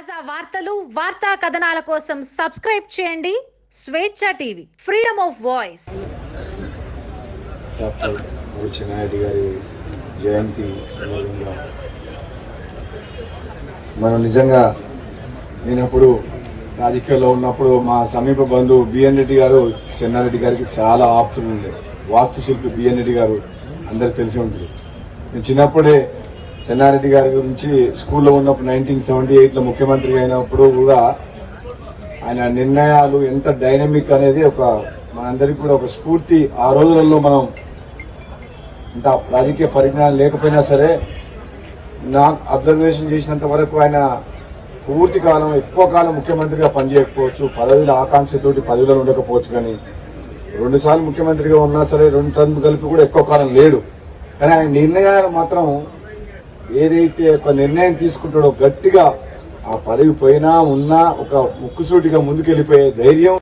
తాజా వార్తలు వార్తా కథనాల కోసం సబ్స్క్రైబ్ చేయండి. Swecha TV freedom of voice. Doctor మరి గారి జయంతి సందర్భంగా మనం నిజంగా నేను అప్పుడు రాజకీయాల్లో ఉన్నప్పుడు మా సమీప బంధువు బిఎన్ రెడ్డి గారు చెన్నారెడ్డి గారికి చాలా ఆప్తులు ఉండే. వాస్తుశిల్పి బిఎన్ రెడ్డి గారు అందరికి తెలిసి ఉంటుంది. నేను చిన్నప్పుడే చెన్నారెడ్డి గారి గురించి స్కూల్లో ఉన్నప్పుడు నైన్టీన్ సెవెంటీ ఎయిట్లో ముఖ్యమంత్రి అయినప్పుడు కూడా ఆయన నిర్ణయాలు ఎంత డైనమిక్ అనేది ఒక మనందరికీ కూడా ఒక స్ఫూర్తి. ఆ రోజులలో మనం ఇంత రాజకీయ పరిజ్ఞానం లేకపోయినా సరే నా అబ్జర్వేషన్ చేసినంత వరకు ఆయన పూర్తి కాలం ఎక్కువ కాలం ముఖ్యమంత్రిగా పనిచేయకపోవచ్చు. పదవిలో ఆకాంక్షతోటి పదవిలో ఉండకపోవచ్చు కానీ రెండుసార్లు ముఖ్యమంత్రిగా ఉన్నా సరే రెండు టర్మ్ కలిపి కూడా ఎక్కువ కాలం లేడు. కానీ ఆయన నిర్ణయాలు మాత్రం ఏదైతే ఒక నిర్ణయం తీసుకుంటాడో గట్టిగా ఆ పదవి పోయినా ఉన్నా ఒక ముక్కుసూటిగా ముందుకెళ్ళిపోయే ధైర్యం